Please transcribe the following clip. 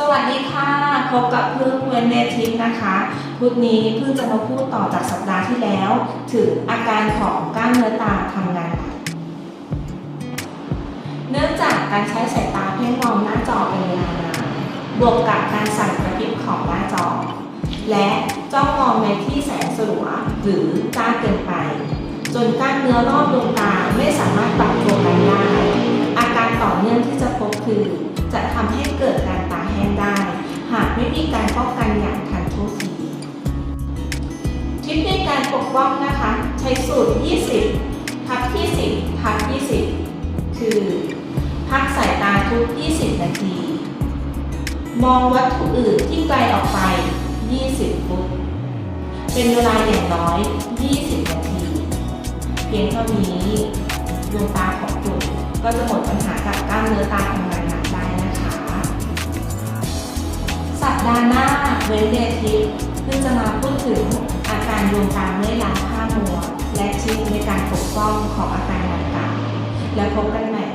สวัสดีค่ะพบกับเพึ่งเวนเนทิปนะคะพุธนี้เพิ่งจะมาพูดต่อจากสัปดาห์ที่แล้ว ถึงอาการของกล้ามเนื้อตาทำงาน เนื่องจากการใช้สายตาเพ่งมองหน้าจอเป็นเวลานานบวกกับการสั่นกระพริบของหน้าจอ และจ้องมองในที่แสงสลัวหรือจ้าเกินไป จนกล้ามเนื้อรอบดวงตาไม่สามารถปรับตัวกันได้อาการต่อเนื่องที่จะพบคือ จะทำให้เกิดการตา ป้องกันอย่างทันท่วงทีทิปในการปกป้องนะคะ ใช้สูตร 20 พักที่10พัก 20 คือ พักสายตาทุก 20 นาที มองวัตถุอื่นที่ไกลออกไป 20 ฟุต เป็นเวลาอย่างน้อย 20 นาที เพียงเท่านี้ดวงตาของคุณก็จะหมดปัญหากับกล้ามเนื้อตาทำงานหนักได้นะคะ สัปดาห์หน้า เวนเดทิปเพื่อจะมาพูดถึงอาการดวงตาเมื่อยล้าข้ามัว และทริคในการปกป้องของอาการดวงตาแล้วพบกันใหม่